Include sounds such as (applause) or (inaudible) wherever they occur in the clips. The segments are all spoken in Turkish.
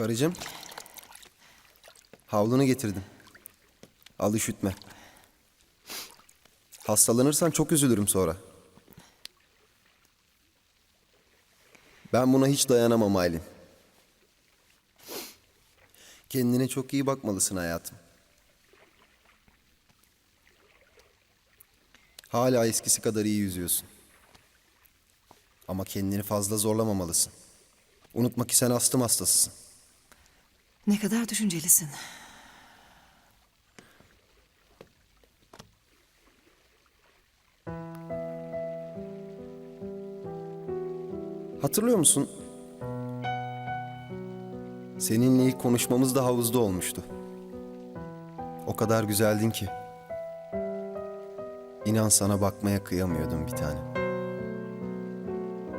Karıcığım. Havlunu getirdim. Al üşütme. Hastalanırsan çok üzülürüm sonra. Ben buna hiç dayanamam Aylin. Kendine çok iyi bakmalısın hayatım. Hala eskisi kadar iyi yüzüyorsun. Ama kendini fazla zorlamamalısın. Unutma ki sen astım hastasısın. Ne kadar düşüncelisin. Hatırlıyor musun? Seninle ilk konuşmamız da havuzda olmuştu. O kadar güzeldin ki. İnan sana bakmaya kıyamıyordum bir tane.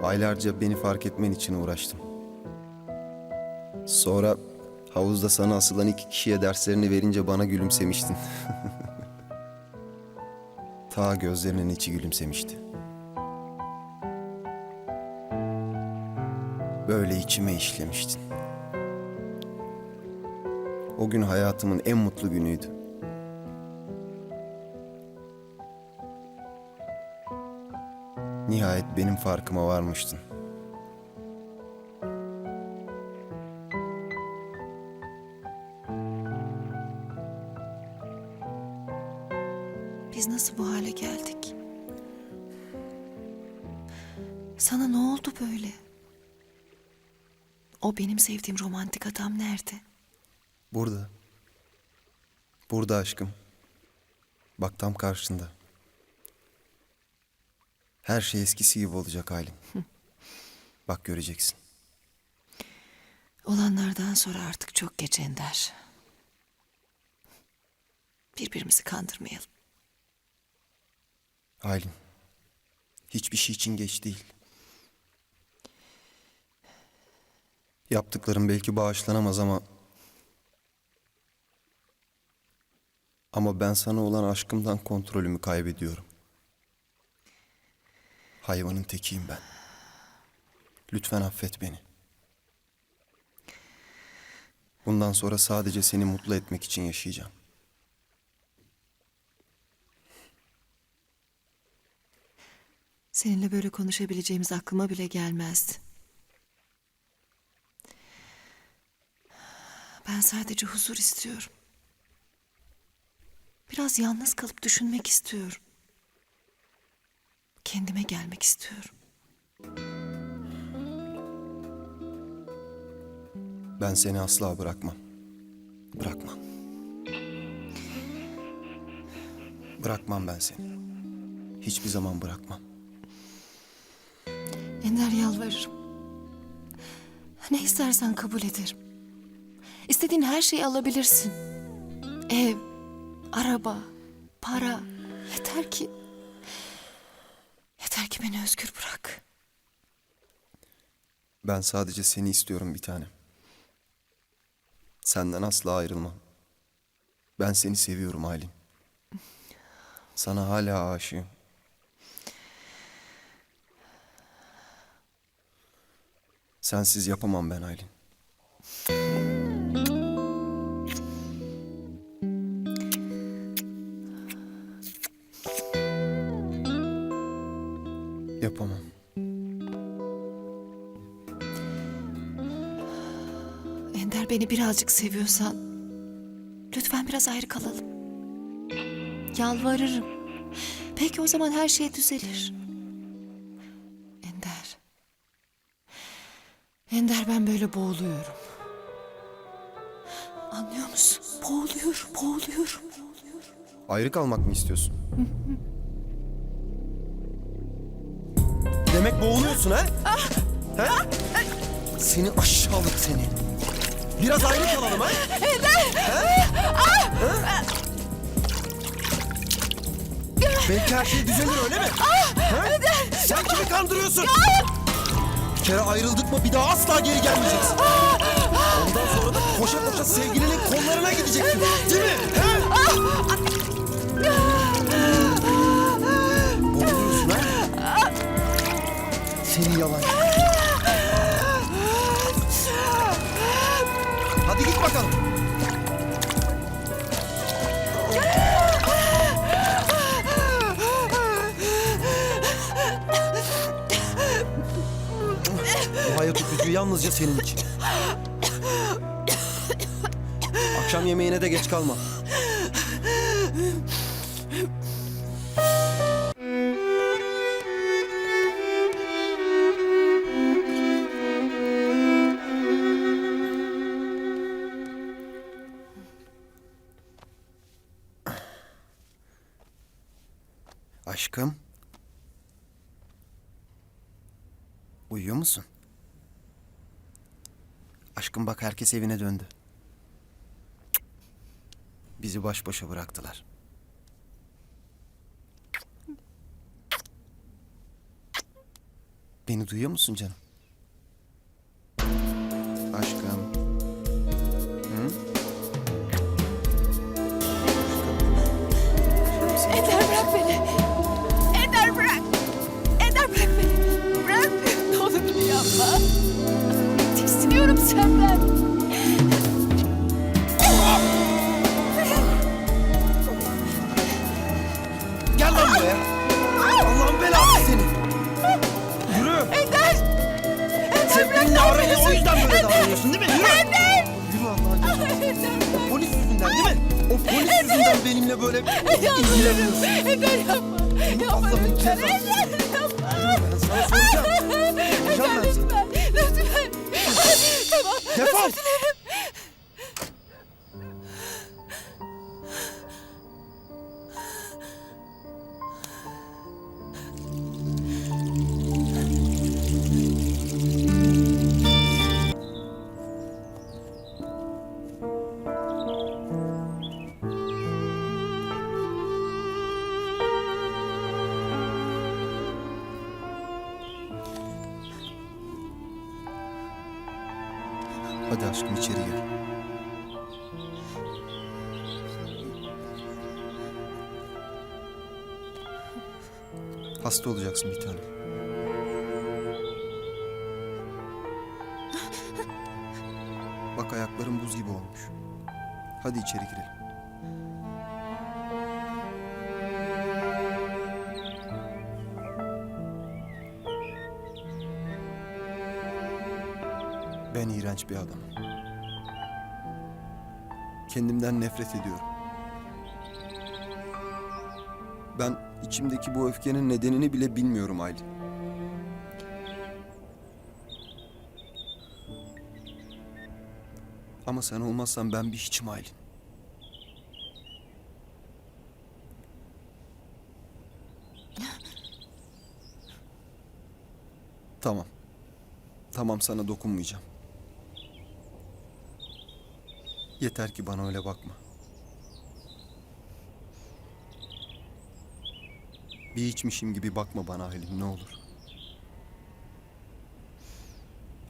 Aylarca beni fark etmen için uğraştım. Sonra havuzda sana asılan iki kişiye derslerini verince bana gülümsemiştin. (laughs) Ta gözlerinin içi gülümsemişti. Böyle içime işlemiştin. O gün hayatımın en mutlu günüydü. Nihayet benim farkıma varmıştın. Biz nasıl bu hale geldik? Sana ne oldu böyle? O benim sevdiğim romantik adam nerede? Burada. Burada aşkım. Bak tam karşında. Her şey eskisi gibi olacak Aylin. (laughs) Bak göreceksin. Olanlardan sonra artık çok geç Ender. Birbirimizi kandırmayalım. Aylin. Hiçbir şey için geç değil. Yaptıklarım belki bağışlanamaz ama... Ama ben sana olan aşkımdan kontrolümü kaybediyorum. Hayvanın tekiyim ben. Lütfen affet beni. Bundan sonra sadece seni mutlu etmek için yaşayacağım. Seninle böyle konuşabileceğimiz aklıma bile gelmezdi. Ben sadece huzur istiyorum. Biraz yalnız kalıp düşünmek istiyorum. Kendime gelmek istiyorum. Ben seni asla bırakmam. Bırakmam. Bırakmam ben seni. Hiçbir zaman bırakmam. Ender yalvarırım. Ne istersen kabul ederim. İstediğin her şeyi alabilirsin. Ev, araba, para. Yeter ki... Yeter ki beni özgür bırak. Ben sadece seni istiyorum bir tanem. Senden asla ayrılmam. Ben seni seviyorum Aylin. Sana hala aşığım. Sensiz yapamam ben Aylin. Yapamam. Ender beni birazcık seviyorsan... Lütfen biraz ayrı kalalım. Yalvarırım. Belki o zaman her şey düzelir. Ender ben böyle boğuluyorum. Anlıyor musun? Boğuluyorum, boğuluyorum. Ayrı kalmak mı istiyorsun? (laughs) Demek boğuluyorsun ha? ha? Seni aşağılık seni. Biraz ayrı kalalım ha? Ha? Belki her şey düzelir öyle mi? Ha? Sen kimi kandırıyorsun? Bir kere ayrıldık mı bir daha asla geri gelmeyeceksin. Ondan sonra da koşa koşa sevgilinin kollarına gideceksin. Değil mi? Ha? Yalnızca senin için. Akşam yemeğine de geç kalma. Aşkım. Uyuyor musun? Aşkım bak herkes evine döndü. Bizi baş başa bıraktılar. Beni duyuyor musun canım? Davranıyorsun değil mi? Yürü. Ender. Yürü O polis yüzünden değil mi? O polis yüzünden benimle böyle ilgileniyorsun. Ender yapma. Yapma lütfen. cezası. Aşkım içeri gel. Hasta olacaksın bir tanem. Bak ayakların buz gibi olmuş. Hadi içeri girelim. İğrenç bir adamım. Kendimden nefret ediyorum. Ben içimdeki bu öfkenin nedenini bile bilmiyorum Aylin. Ama sen olmazsan ben bir hiçim Aylin. Tamam. Tamam sana dokunmayacağım. Yeter ki bana öyle bakma. Bir içmişim gibi bakma bana Aylin ne olur.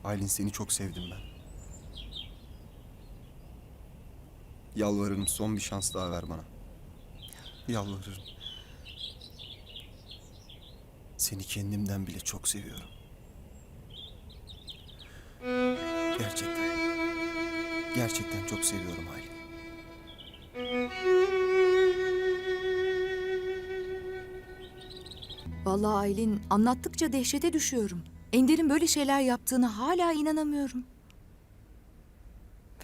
Aylin seni çok sevdim ben. Yalvarırım son bir şans daha ver bana. Yalvarırım. Seni kendimden bile çok seviyorum. Gerçekten. Gerçekten çok seviyorum Aylin. Vallahi Aylin anlattıkça dehşete düşüyorum. Ender'in böyle şeyler yaptığını hala inanamıyorum.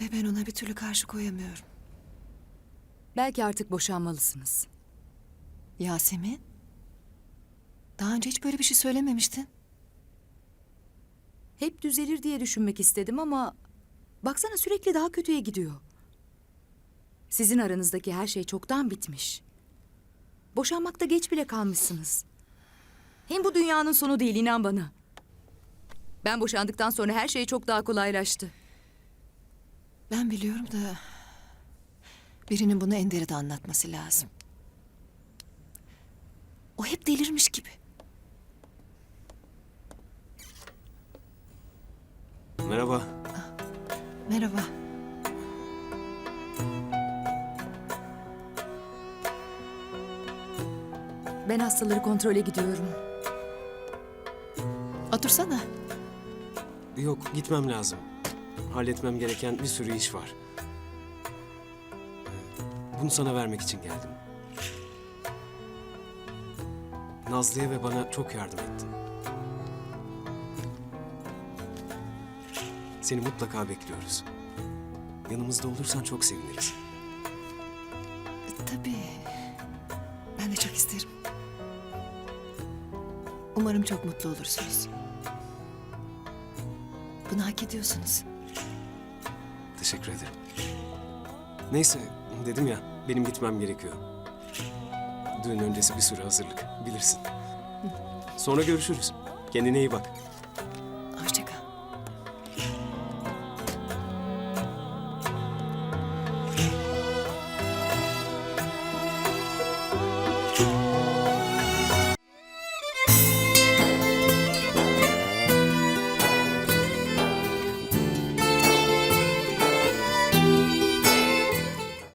Ve ben ona bir türlü karşı koyamıyorum. Belki artık boşanmalısınız. Yasemin. Daha önce hiç böyle bir şey söylememiştin. Hep düzelir diye düşünmek istedim ama baksana sürekli daha kötüye gidiyor. Sizin aranızdaki her şey çoktan bitmiş. Boşanmakta geç bile kalmışsınız. Hem bu dünyanın sonu değil inan bana. Ben boşandıktan sonra her şey çok daha kolaylaştı. Ben biliyorum da... Birinin bunu Ender'e de anlatması lazım. O hep delirmiş gibi. Merhaba. Merhaba. Ben hastaları kontrole gidiyorum. Otursana. Yok gitmem lazım. Halletmem gereken bir sürü iş var. Bunu sana vermek için geldim. Nazlı'ya ve bana çok yardım ettin. Seni mutlaka bekliyoruz. Yanımızda olursan çok seviniriz. Tabii. Ben de çok isterim. Umarım çok mutlu olursunuz. Bunu hak ediyorsunuz. Teşekkür ederim. Neyse dedim ya benim gitmem gerekiyor. Düğün öncesi bir sürü hazırlık bilirsin. Sonra görüşürüz. Kendine iyi bak.